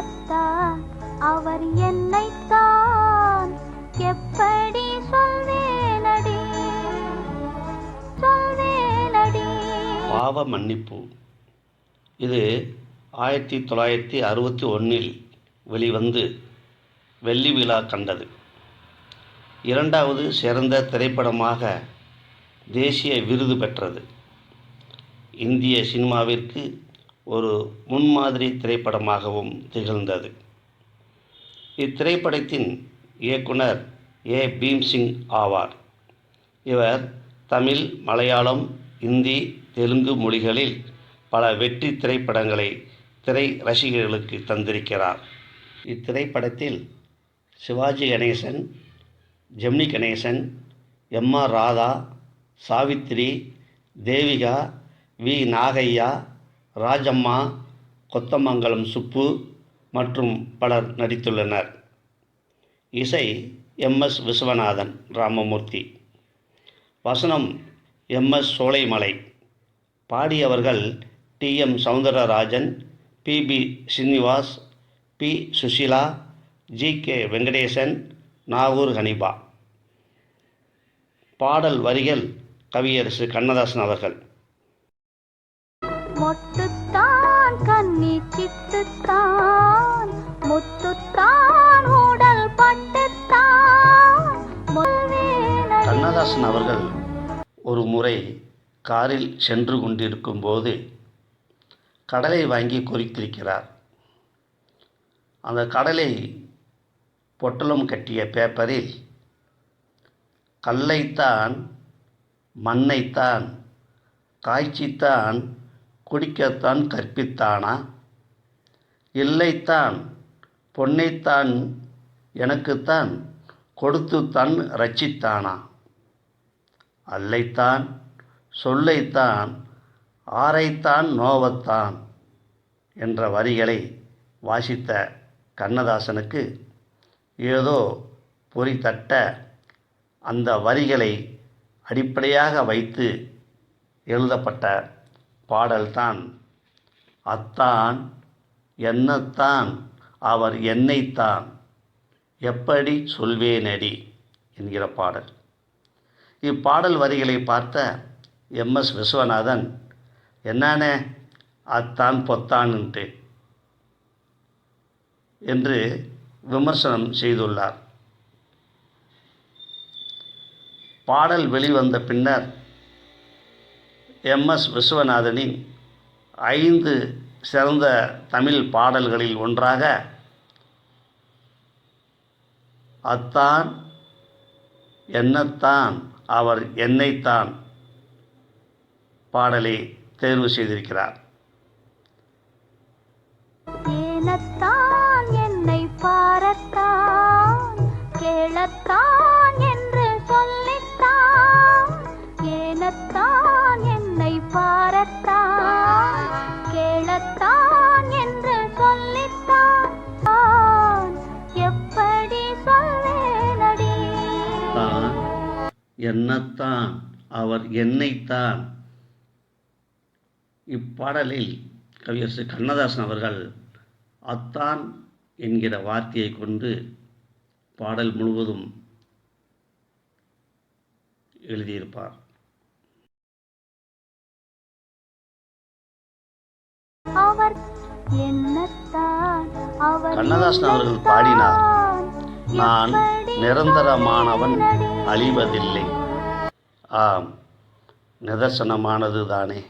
என்னத்தான் அவர் என்னைத்தான் எப்படி சொல்வேனடி? சொல்வேனடி? பாவ மன்னிப்பு இது ஆயிரத்தி தொள்ளாயிரத்தி அறுபத்தி ஒன்றில் வெளிவந்து வெள்ளி விழா கண்டது. இரண்டாவது சிறந்த திரைப்படமாக தேசிய விருது பெற்றது. இந்திய சினிமாவிற்கு ஒரு முன்மாதிரி திரைப்படமாகவும் திகழ்ந்தது. இத்திரைப்படத்தின் இயக்குனர் ஏ. பீம்சிங் ஆவார். இவர் தமிழ் மலையாளம் இந்தி தெலுங்கு மொழிகளில் பல வெற்றி திரைப்படங்களை திரை ரசிகர்களுக்கு தந்திருக்கிறார். இத்திரைப்படத்தில் Sivaji Ganesan Gemini Ganesan M. R. Radha Savitri Devika V. Nagaiah Rajamma Kothamangalam Subbu மற்றும் பலர் நடித்துள்ளனர். இசை எம். எஸ். விஸ்வநாதன் ராமமூர்த்தி. வசனம் M. S. Solaimalai. பாடியவர்கள் T. M. Soundararajan P. B. Srinivas P. Susheela G. K. Venkatesan Nagore Haniffa. பாடல் வரிகள் கவியரசு கண்ணதாசன் அவர்கள். மொட்டுத்தான் கண்ணி சிட்டுத்தான் முத்துத்தான் உடல் பட்டுத்தான். கண்ணதாசன் அவர்கள் ஒரு முறை காரில் சென்று கொண்டிருக்கும் போது கடலை வாங்கி குறித்திருக்கிறார். அந்த கடலை பொட்டலம் கட்டிய பேப்பரில் கல்லைத்தான் மண்ணைத்தான் காய்ச்சித்தான் குடிக்கத்தான் கற்பித்தானா? இல்லைத்தான் பொன்னைத்தான் எனக்குத்தான் கொடுத்துத்தான் ரட்சித்தானா அல்லைத்தான் சொல்லைத்தான் ஆரைத்தான் நோவத்தான் என்ற வரிகளை வாசித்த கண்ணதாசனுக்கு ஏதோ பொறி தட்ட அந்த வரிகளை அடிப்படையாக வைத்து எழுதப்பட்ட பாடல்தான் அத்தான் என்னத்தான் அவர் என்னைத்தான் எப்படி சொல்வேனடி என்கிற பாடல். இப்பாடல் வரிகளை பார்த்த எம் எஸ் விஸ்வநாதன் என்னானே அத்தான் பொத்தான்ட்டு என்று விமர்சனம் செய்துள்ளார். பாடல் வெளிவந்த பின்னர் எம்எஸ் விஸ்வநாதனின் ஐந்து சிறந்த தமிழ் பாடல்களில் ஒன்றாக அத்தான் என்னத்தான் அவர் என்னைத்தான் பாடலை தேர்வு செய்திருக்கிறார். என்னை பாரத்தான் என்னத்தான் அவர் என்னைத்தான். இப்பாடலில் கவியரசு கண்ணதாசன் அவர்கள் அத்தான் என்கிற வார்த்தையை கொண்டு பாடல் முழுவதும் எழுதியிருப்பார். கண்ணதாசன் அவர்கள் பாடினார் நான் நிரந்தரமானவன்? அழிவதில்லை. ஆம் நிதர்சனமானது தானே